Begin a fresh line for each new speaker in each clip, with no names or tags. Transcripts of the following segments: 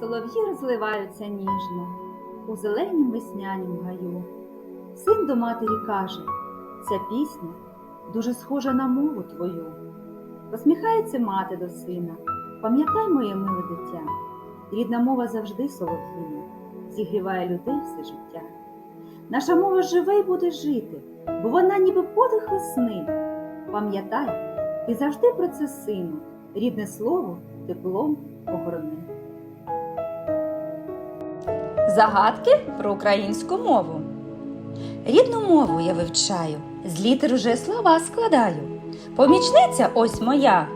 солов'ї розливаються ніжно у зеленім веснянім гаю. Син до матері каже, ця пісня дуже схожа на мову твою. Посміхається мати до сина, пам'ятай моє миле дитя, рідна мова завжди солов'їна, зігріває людей все життя. Наша мова живе й буде жити, бо вона ніби подих весни. Пам'ятай, ти завжди про це, сину, рідне слово теплом огорни.
Загадки про українську мову. Рідну мову я вивчаю, з літер уже слова складаю. Помічниця ось моя,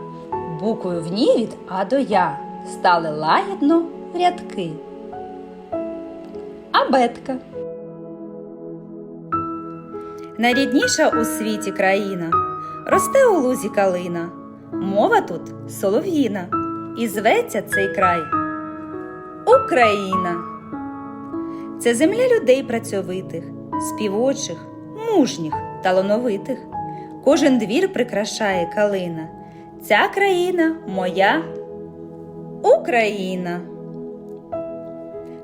буквою в ній від А до Я стали лагідно рядки. Абетка. Найрідніша у світі країна, росте у лузі калина. Мова тут солов'їна, і зветься цей край Україна. Це земля людей працьовитих, співочих, мужніх, талановитих. Кожен двір прикрашає калина. Ця країна моя Україна.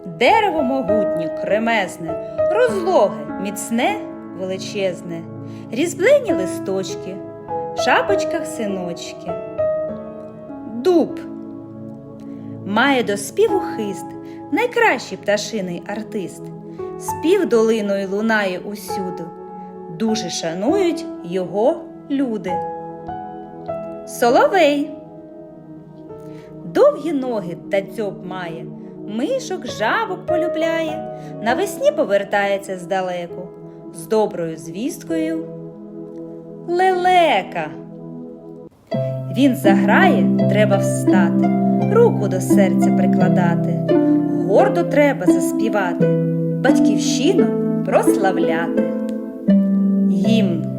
Дерево могутнє, кремезне, розлоге, міцне, величезне, різьблені листочки, в шапочках синочки. Дуб має до співу хист, найкращий пташиний артист. Спів долиною лунає усюди. Дуже шанують його люди. Соловей. Довгі ноги та дзьоб має, мишок, жабок полюбляє, навесні повертається здалеку, з доброю звісткою. Лелека. Він заграє, треба встати, руку до серця прикладати, гордо треба заспівати, батьківщину прославляти. Гімн.